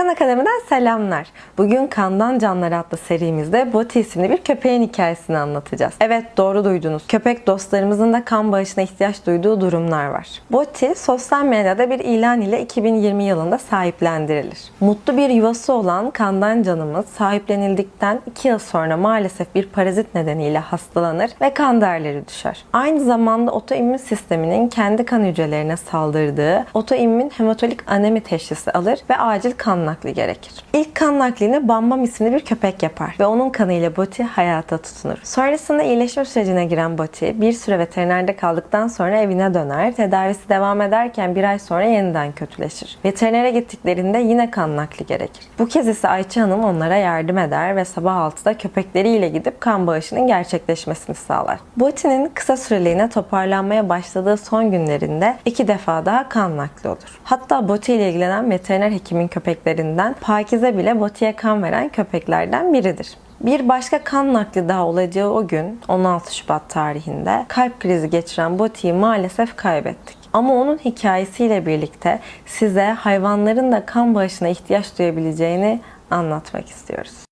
Kan Akademi'den selamlar. Bugün Kandan Canları adlı serimizde Boti isimli bir köpeğin hikayesini anlatacağız. Evet doğru duydunuz. Köpek dostlarımızın da kan bağışına ihtiyaç duyduğu durumlar var. Boti sosyal medyada bir ilan ile 2020 yılında sahiplendirilir. Mutlu bir yuvası olan Kandan Canımız sahiplenildikten 2 yıl sonra maalesef bir parazit nedeniyle hastalanır ve kan değerleri düşer. Aynı zamanda otoimmün sisteminin kendi kan hücrelerine saldırdığı otoimmün hematolik anemi teşhisi alır ve acil kan nakli gerekir. İlk kan naklini Bambam isimli bir köpek yapar ve onun kanıyla Boti hayata tutunur. Sonrasında iyileşme sürecine giren Boti bir süre veterinerde kaldıktan sonra evine döner. Tedavisi devam ederken bir ay sonra yeniden kötüleşir. Veterinere gittiklerinde yine kan nakli gerekir. Bu kez ise Ayça Hanım onlara yardım eder ve sabah 6'da köpekleriyle gidip kan bağışının gerçekleşmesini sağlar. Boti'nin kısa süreliğine toparlanmaya başladığı son günlerinde iki defa daha kan nakli olur. Hatta Boti ile ilgilenen veteriner hekimin köpeklerinden Pakize bile Boti'ye kan veren köpeklerden biridir. Bir başka kan nakli daha olacağı o gün 16 Şubat tarihinde kalp krizi geçiren Boti'yi maalesef kaybettik. Ama onun hikayesiyle birlikte size hayvanların da kan bağışına ihtiyaç duyabileceğini anlatmak istiyoruz.